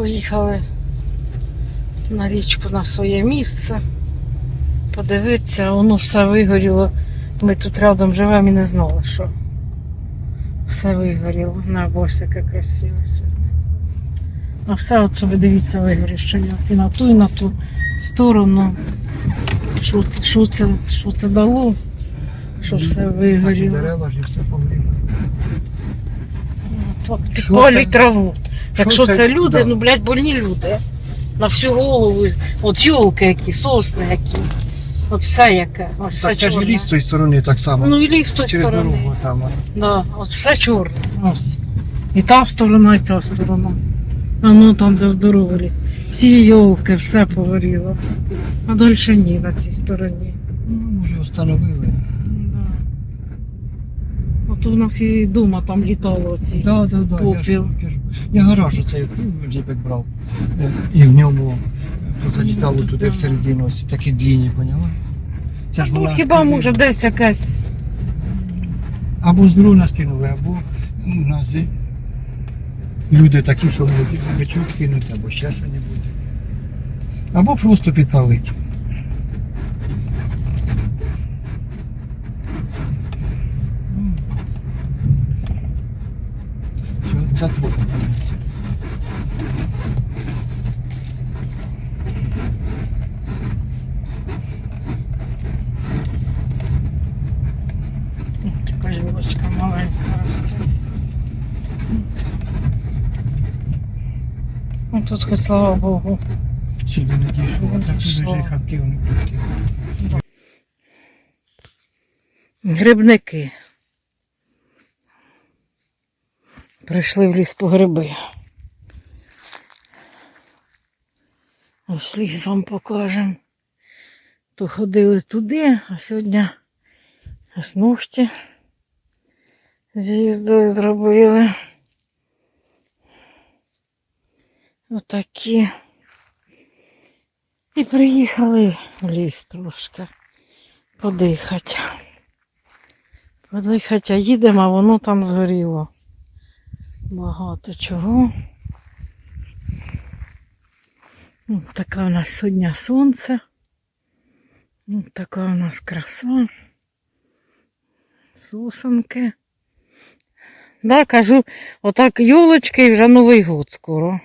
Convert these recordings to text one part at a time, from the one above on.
Поїхали на річку на своє місце. Подивитися, воно все вигоріло. Ми тут рядом живемо і не знали, що все вигоріло. На ось яке красиве сьогодні. А все, от ви дивіться, вигорівше і на ту, і на ту сторону. Що це, що це, що це дало? Що все вигоріло. дерева ж все погоріло. Що траву. Якщо Що це, люди, Да. ну, блядь, больні люди. На всю голову. От йолки які, сосни які. От все яке. Ось все Так це ж і ліс з тої сторони так само. Ну і ліс з тої Через сторони. дорогу там. Да, от все чорне. Ось. І та сторона, і ця сторона. А ну там, де здоровий ліс. Всі йолки, все погоріло. А далі ні на цій стороні. Ну, може, встановили. Да. От у нас і дома там літало оці. Да, да, да, я, ж Попіл. я гараж оцей джипик брав. е, І в ньому позалітало Ну, туди да. всередину, ось такі длінні, поняла? Це ж Ну, хіба туди- може десь якась. Або з дрона скинули, або у нас і люди такі, що можуть бичок кинути, або ще що небудь. Або просто підпалити. Трохи палить. Така жілочка маленька росте. Ну тут хоч слава Богу. Сюди не дійшло, це Дійшло. хатки вони людські. Грибники. Прийшли в ліс по гриби. Ось ліс вам покажемо. То ходили туди, а сьогодні ось з'їздили, зробили. Отакі. І приїхали в ліс трошки подихати. Подихати, а їдемо, а воно там згоріло. Багато чого. Ну, Така у нас сьогодні сонце. Ну, Така у нас краса. Сусанки. Да, кажу, отак йолочки і вже Новий год скоро.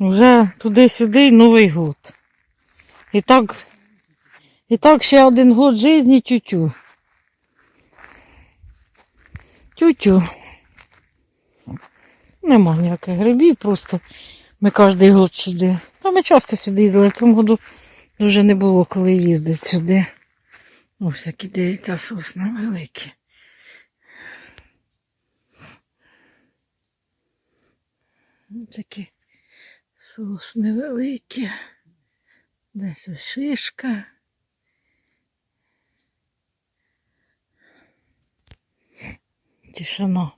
Вже туди-сюди Новий год. І так, і так ще один год житті тютю. Тютю. Нема ніяких грибів, просто ми кожен год сюди. А ми часто сюди їздили. В цьому году дуже не було коли їздити сюди. Ось які дивіться сосни великі. Ось Такі сосни великі. Десь шишка. Тишина.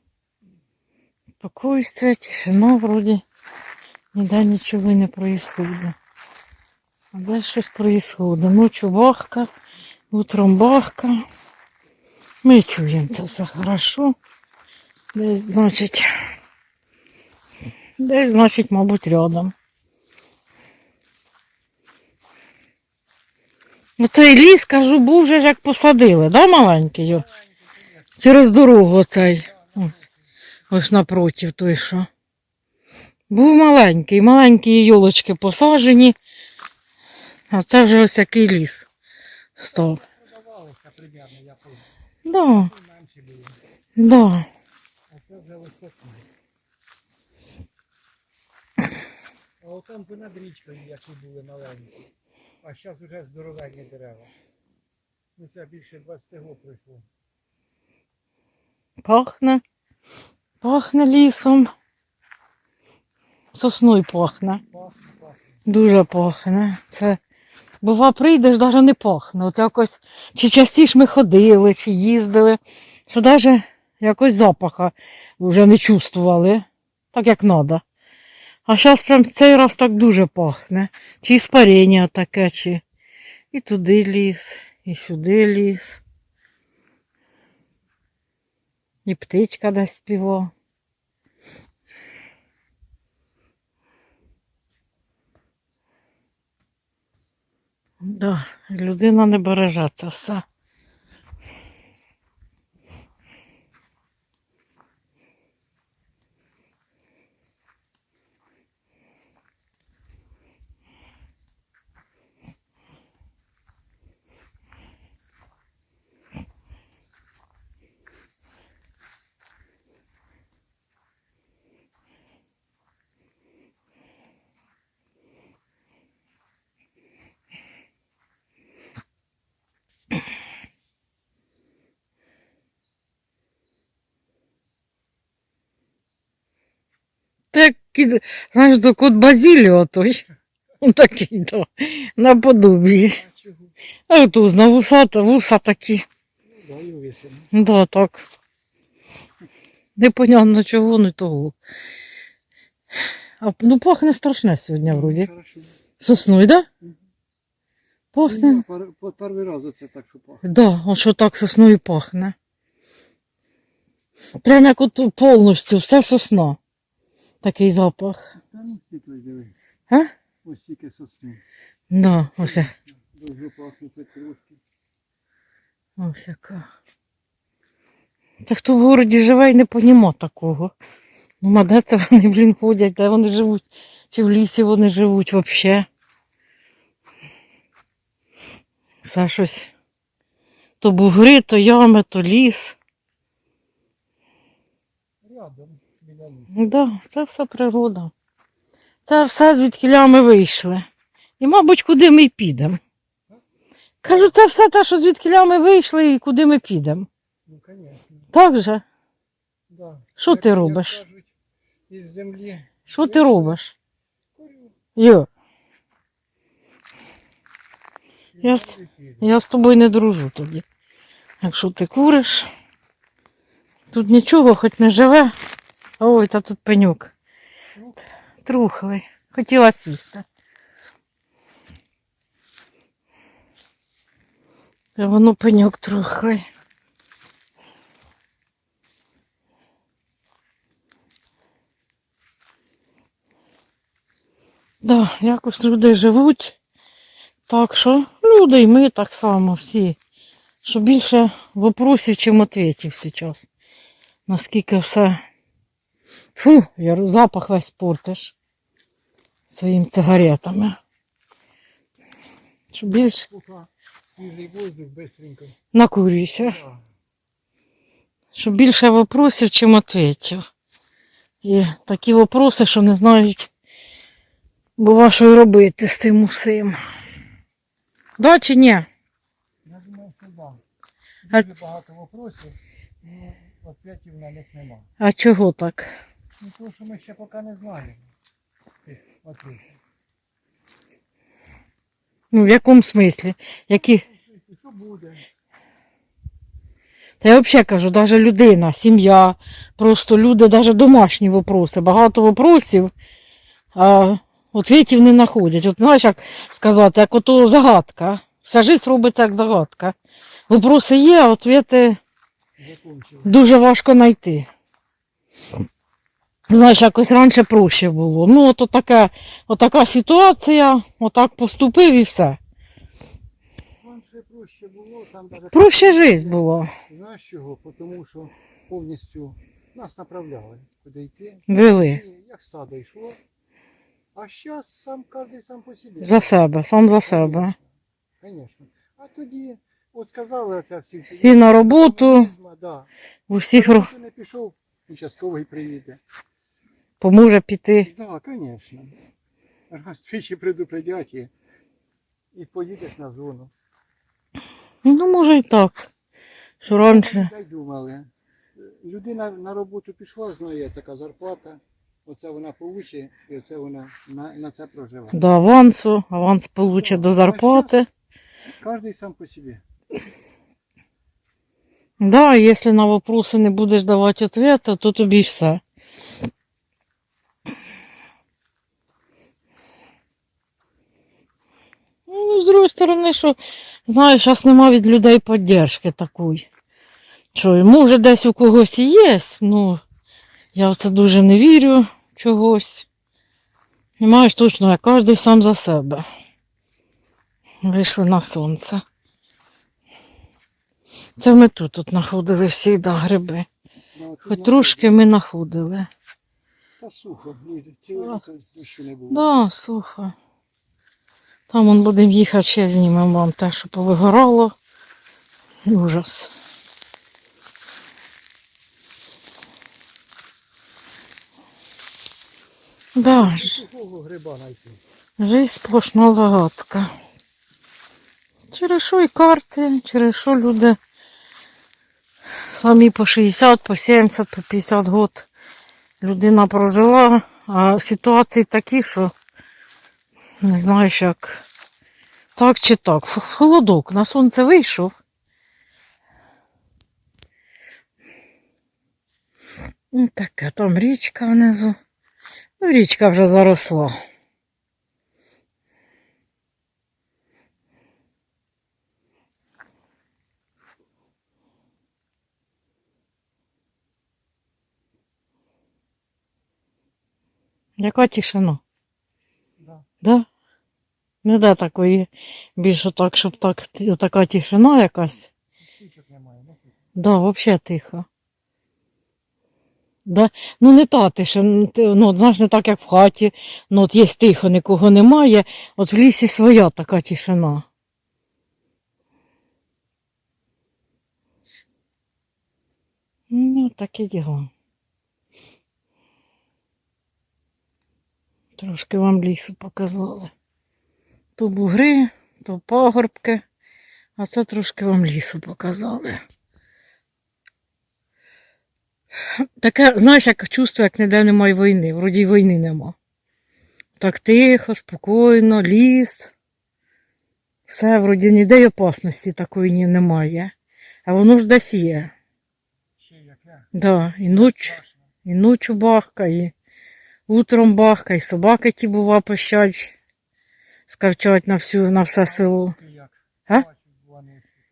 Спокойствие, тишина вроде. Ніде нічого не происходит. А де щось происходит. Ночью бахка, утром бахка. Ми чуємо це все хорошо. Десь, значить, десь, значить, мабуть, рядом. Оцей ліс, кажу, був вже як посадили, да, маленький? Через дорогу оцей. Ось, ось напротив той, що. Був маленький, маленькі йолочки посаджені. А це вже ось який ліс став. Продавалося примерно, я помню. Да. А це вже ось такі. А отам понад річкою, які були маленькі. А зараз вже здоровенні дерева. Ну це більше 20 років пройшло. Пахне. Пахне лісом. Сосною пахне. Дуже пахне. Це бува прийдеш, навіть не пахне. От якось чи частіше ми ходили, чи їздили, що навіть якось запаха вже не чувствували, так як треба. А зараз прям цей раз так дуже пахне. Чи іспарення таке, чи і туди ліс, і сюди ліс. І птичка десь співа. Да, людина не береже все. Так, знаєш, до кот Базіліо той. Он такий, да, наподобі. А чого? А тут на вуса, вуса такі. Ну, да. Да, так. Непонятно чого, ну того. А, ну пахне страшне сьогодні вроді. Сосною, да? Пахне. Ну, перший раз оце так, що пахне. Да, а що так сосною пахне. Прям як от повністю все сосна. Такий запах. Та ну, диви. А? Ось тільки сосни. Да, ось, Дуже пахне петрушки. ось яка. Та хто в городі живе і не поніма такого. Ну, де це вони, блін, ходять, де вони живуть? Чи в лісі вони живуть взагалі? Все щось. То бугри, то ями, то ліс. Рядом біля лісу. Ну Да, це все природа. Це все звідкіля ми вийшли. І, мабуть, куди ми й підемо. Кажу, це все те, що звідкіля ми вийшли і куди ми підемо. Ну, звісно. Так же? Да. Що ти як робиш? кажуть, Із землі. Що ти робиш? Курю. Йо, Я землі піду. я з тобою не дружу тоді. Якщо ти куриш, тут нічого, хоч не живе. Ой, та тут пенюк. Трухлий. Хотіла сісти. Та воно пенюк трухлий. Да, якось люди живуть. Так що люди і ми так само всі. Що більше вопросів, чим ответів зараз. Наскільки все. Фу, я запах весь портиш своїми цигаретами. Що більше свіжий воздух бистренько. накурюйся. Що більше вопросів, чим ответів. І такі вопроси, що не знають, бува, що робити з тим усім. Да чи ні? Я думаю, що да. А- багато вопросів, ну, відповідів на них нема. А чого так? Ну, тому що ми ще поки не знаємо. Ну, в якому смислі? Які? Що буде? Та я взагалі кажу, навіть людина, сім'я, просто люди, навіть домашні вопроси, багато вопросів, а відповідів не знаходять. От знаєш, як сказати, як ото загадка. Вся життя робиться як загадка. Вопроси є, а відповіді дуже важко знайти. Знаєш, якось раніше проще було. Ну, от така, отака ситуація, отак поступив і все. Раніше проще було, там даже... Проще життя було. Знаєш чого? Тому що повністю нас направляли, куди йти. Вели. І як сада йшло. А зараз сам кожен сам по собі. За себе, сам за себе. Звісно. А тоді, от сказали оця всі. Всі на роботу. Да. У всіх На не пішов, участковий приїде. Поможе піти. Так, да, звісно. Раз двічі предупредять і, і поїдеш на зону. Ну, може і так. Що раніше. Думали. Людина на роботу пішла, знає така зарплата. Оце вона получить, і оце вона на, на це проживає. До авансу, аванс получить до зарплати. Кожен сам по собі. Да, якщо на вопроси не будеш давати відповіді, то тобі все. Ну, з другої сторони, що, знаєш, зараз нема від людей підтримки такої. Що, може десь у когось і є, ну, я в це дуже не вірю чогось. І маєш точно, як кожен сам за себе. Вийшли на сонце. Це ми тут, тут знаходили всі да, гриби. Хоч трошки ми знаходили. Та сухо, ні, цілий дощу не було. Да, сухо. Там он будемо їхати, ще знімемо вам те, що повигорало. Ужас. Да, жизнь сплошна загадка. Через що і карти, через що люди самі по 60, по 70, по 50 год людина прожила, а ситуації такі, що не знаєш як. Так чи так. Холодок, на сонце вийшов. Ну, таке, там річка внизу. Ну, річка вже заросла. Яка тишина? Да. Не де такої більше так, щоб так, така тишина якась. Птичок немає, бачиш? Да, взагалі тихо. Да? Ну не та тиша, ну, от, знаєш, не так, як в хаті. Ну, от є тихо, нікого немає. От в лісі своя така тишина. Ну, таке діло. Трошки вам лісу показали. То бугри, то пагорбки, а це трошки вам лісу показали. Таке, знаєш, як чувство, як ніде немає війни. Вроді війни нема. Так тихо, спокійно, ліс. Все, вроді ніде й опасності такої немає. А воно ж десь є. Ще яке? Да, і ніч, і ночі бахка, і утром бахка, і собаки ті бува пищать, скавчать на всю, на все село. А?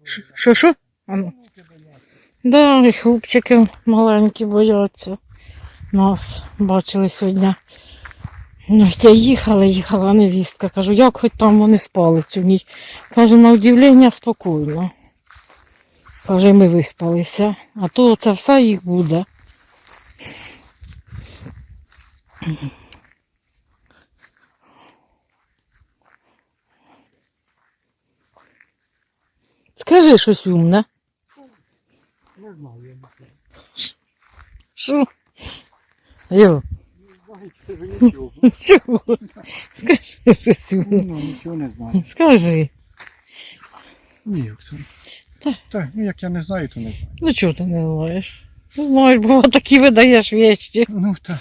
Що Що, що? А ну. Внуки бояться. Да, і хлопчики маленькі бояться. Нас бачили сьогодні. Настя їхала, їхала невістка. Кажу, як хоч там вони спали цю ніч. Каже, на удивлення спокійно. Каже, ми виспалися. А то це все їх буде. Скажи щось умне. Не знаю, я не знаю. Що? Йо, нічого. чого? Скажи щось умне. Ну, нічого не знаю. Скажи. Ні, Оксана. Та. Так, ну як я не знаю, то не знаю. Ну чого ти не знаєш? Ну, знаєш, бо такі видаєш вещі. Ну так.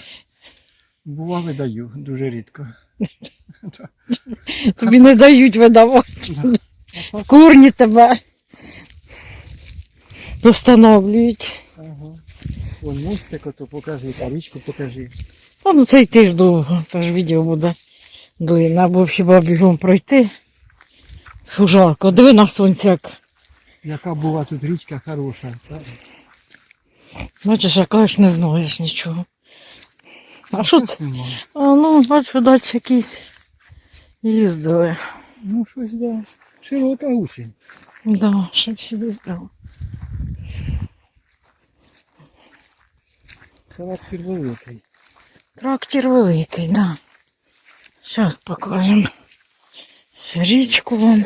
Бува видаю, дуже рідко. Тобі не дають видавати. В курні тебе. Постановлюють. Ага. Вон мостик, ото покажи, та річку покажи. А ну це йти ж довго, це ж відео буде длинне, або хіба бігом пройти. Фу, жарко, диви на сонце, як. Яка була тут річка хороша. Та? Бачиш, яка ж не знаєш нічого. А що це? Немає. А ну, бач, видать, якісь їздили. Ну щось да. Широка гусінь. Да, щоб всі здав. Характер великий. Трактор великий, да. Зараз покажемо. Річку вам.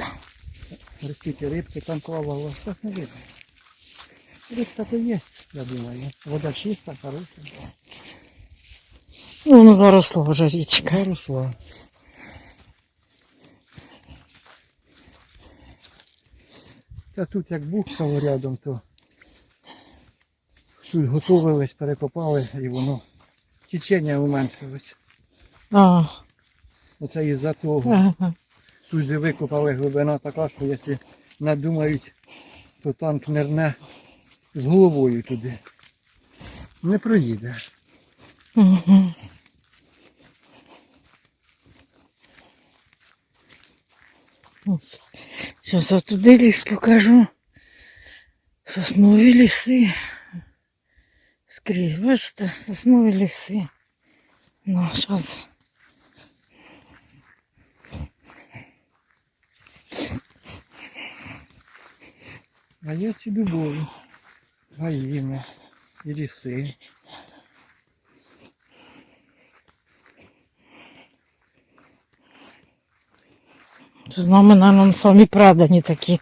Ростите рибки там плавало. Так не видно. Рибка то є, я думаю. Вода чиста, хороша. Ну, Воно заросла вже річка. Заросла. Та тут як бухкало рядом, то щось готовились, перекопали і воно течення уменшилось. А, Оце із-за того. ага. Тут же викопали глибина така, що якщо надумають, то танк нирне з головою туди. Не проїде. Угу. Сейчас оттуда лес покажу. Соснові лесы, Скрізь, бачите, соснові ліси. Ну, зараз. А є ці дубові, гаївні і ліси. Це з нами, мабуть, самі предані такі.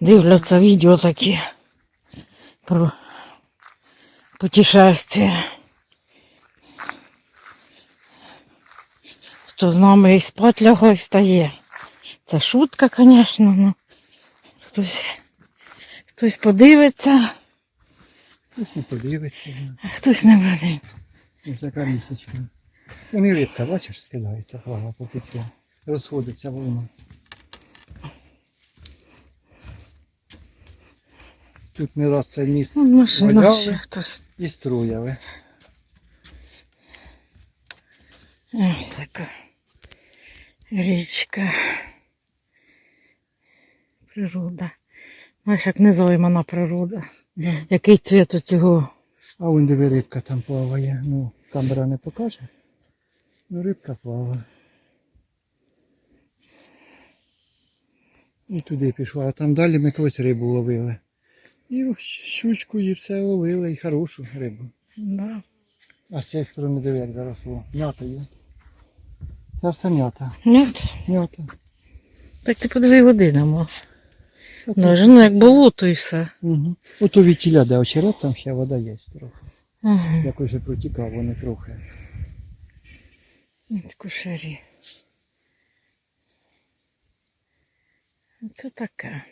Дивляться відео такі про путешествия. Хто з нами і спать лягає, встає. Це шутка, звісно, ну. Хтось, хтось подивиться, Хтось не подивиться. а хтось не буде. Ось яка місячка. Вони рідко, бачиш, скидається плава по петлі. Розходиться воно. Тут не раз це міст Ну, Валяли. хтось. і струяли. Ось така річка. Природа. Знаєш, як незаймана природа. Який цвіт у цього. А вон диви рибка там плаває. Ну, камера не покаже. Ну, рибка плаває. І туди пішла, а там далі ми когось рибу ловили. І щучку і все ловили, і хорошу рибу. Да. А з цієї сторони диви, як заросло. М'ята є. Це все м'ята. Ні? М'ята. Так ти подиви води нема. Даже ну як болото і все. Угу. Ото від тіля, де очерет, там ще вода є трохи. Ага. Якось вже протікав, вони трохи. От Кушарі. Це таке.